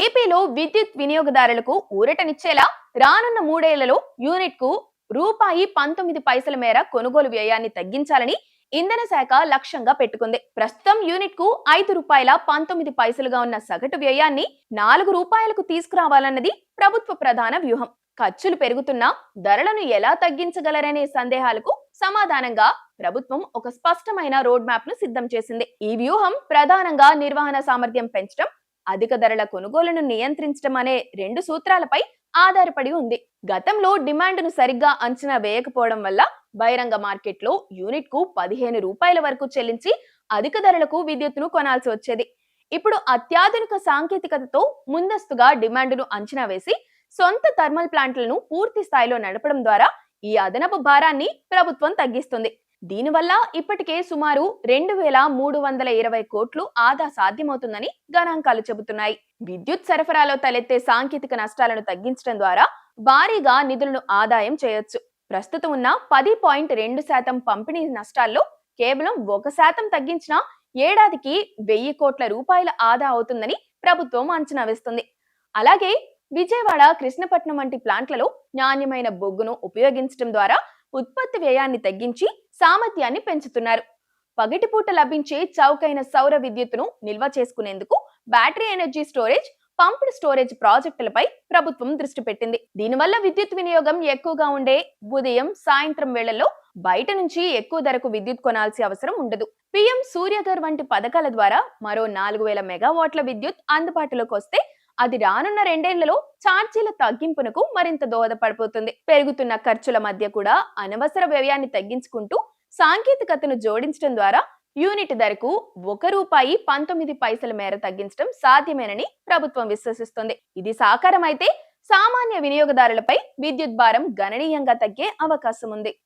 ఏపీలో విద్యుత్ వినియోగదారులకు ఊరటనిచ్చేలా రానున్న మూడేళ్ళలో యూనిట్కు రూపాయి పంతొమ్మిది పైసల మేర కొనుగోలు వ్యయాన్ని తగ్గించాలని ఇంధన శాఖ లక్ష్యంగా పెట్టుకుంది. ప్రస్తుతం యూనిట్కు ఐదు రూపాయల పంతొమ్మిది పైసలుగా ఉన్న సగటు వ్యయాన్ని నాలుగు రూపాయలకు తీసుకురావాలన్నది ప్రభుత్వ ప్రధాన వ్యూహం. ఖర్చులు పెరుగుతున్నా ధరలను ఎలా తగ్గించగలరనే సందేహాలకు సమాధానంగా ప్రభుత్వం ఒక స్పష్టమైన రోడ్ మ్యాప్ను సిద్ధం చేసింది. ఈ వ్యూహం ప్రధానంగా నిర్వహణ సామర్థ్యం పెంచడం అధిక ధరల కొనుగోలును నియంత్రించడం అనే రెండు సూత్రాలపై ఆధారపడి ఉంది. గతంలో డిమాండ్ను సరిగ్గా అంచనా వేయకపోవడం వల్ల బహిరంగ మార్కెట్లో యూనిట్కు పదిహేను రూపాయల వరకు చెల్లించి అధిక ధరలకు విద్యుత్తును కొనాల్సి వచ్చేది. ఇప్పుడు అత్యాధునిక సాంకేతికతతో ముందస్తుగా డిమాండ్ను అంచనా వేసి సొంత థర్మల్ ప్లాంట్లను పూర్తి స్థాయిలో నడపడం ద్వారా ఈ అదనపు భారాన్ని ప్రభుత్వం తగ్గిస్తుంది. దీనివల్ల ఇప్పటికే సుమారు రెండు వేల మూడు వందల ఇరవై కోట్లు ఆదా సాధ్యమవుతుందని గణాంకాలు చెబుతున్నాయి. విద్యుత్ సరఫరాలో తలెత్తే సాంకేతిక నష్టాలను తగ్గించడం ద్వారా భారీగా నిధులను ఆదాయం చేయొచ్చు. ప్రస్తుతం ఉన్న పది పాయింట్ రెండు శాతం పంపిణీ నష్టాల్లో కేవలం ఒక శాతం తగ్గించిన ఏడాదికి వెయ్యి కోట్ల రూపాయల ఆదా అవుతుందని ప్రభుత్వం అంచనా వేస్తుంది. అలాగే విజయవాడ కృష్ణపట్నం వంటి ప్లాంట్లలో నాణ్యమైన బొగ్గును ఉపయోగించడం ద్వారా ఉత్పత్తి వ్యయాన్ని తగ్గించి సామర్థ్యాన్ని పెంచుతున్నారు. పగటిపూట లభించే చౌకైన సౌర విద్యుత్తును నిల్వ చేసుకునేందుకు battery energy storage pumped storage ప్రాజెక్టులపై ప్రభుత్వం దృష్టి పెట్టింది. దీనివల్ల విద్యుత్ వినియోగం ఎక్కువగా ఉండే ఉదయం సాయంత్రం వేళల్లో బయట నుంచి ఎక్కువ ధరకు విద్యుత్ కొనాల్సి అవసరం ఉండదు. పిఎం సూర్యగర్ వంటి పథకాల ద్వారా మరో నాలుగు వేల మెగావాట్ల విద్యుత్ అందుబాటులోకి వస్తే అది రానున్న రెండేళ్ళలో ఛార్జీల తగ్గింపునకు మరింత దోహదపడిపోతుంది. పెరుగుతున్న ఖర్చుల మధ్య కూడా అనవసర వ్యయాన్ని తగ్గించుకుంటూ సాంకేతికతను జోడించడం ద్వారా యూనిట్ ధరకు ఒక రూపాయి పంతొమ్మిది పైసల మేర తగ్గించడం సాధ్యమేనని ప్రభుత్వం విశ్వసిస్తుంది. ఇది సాకారమైతే సామాన్య వినియోగదారులపై విద్యుత్ భారం గణనీయంగా తగ్గే అవకాశం ఉంది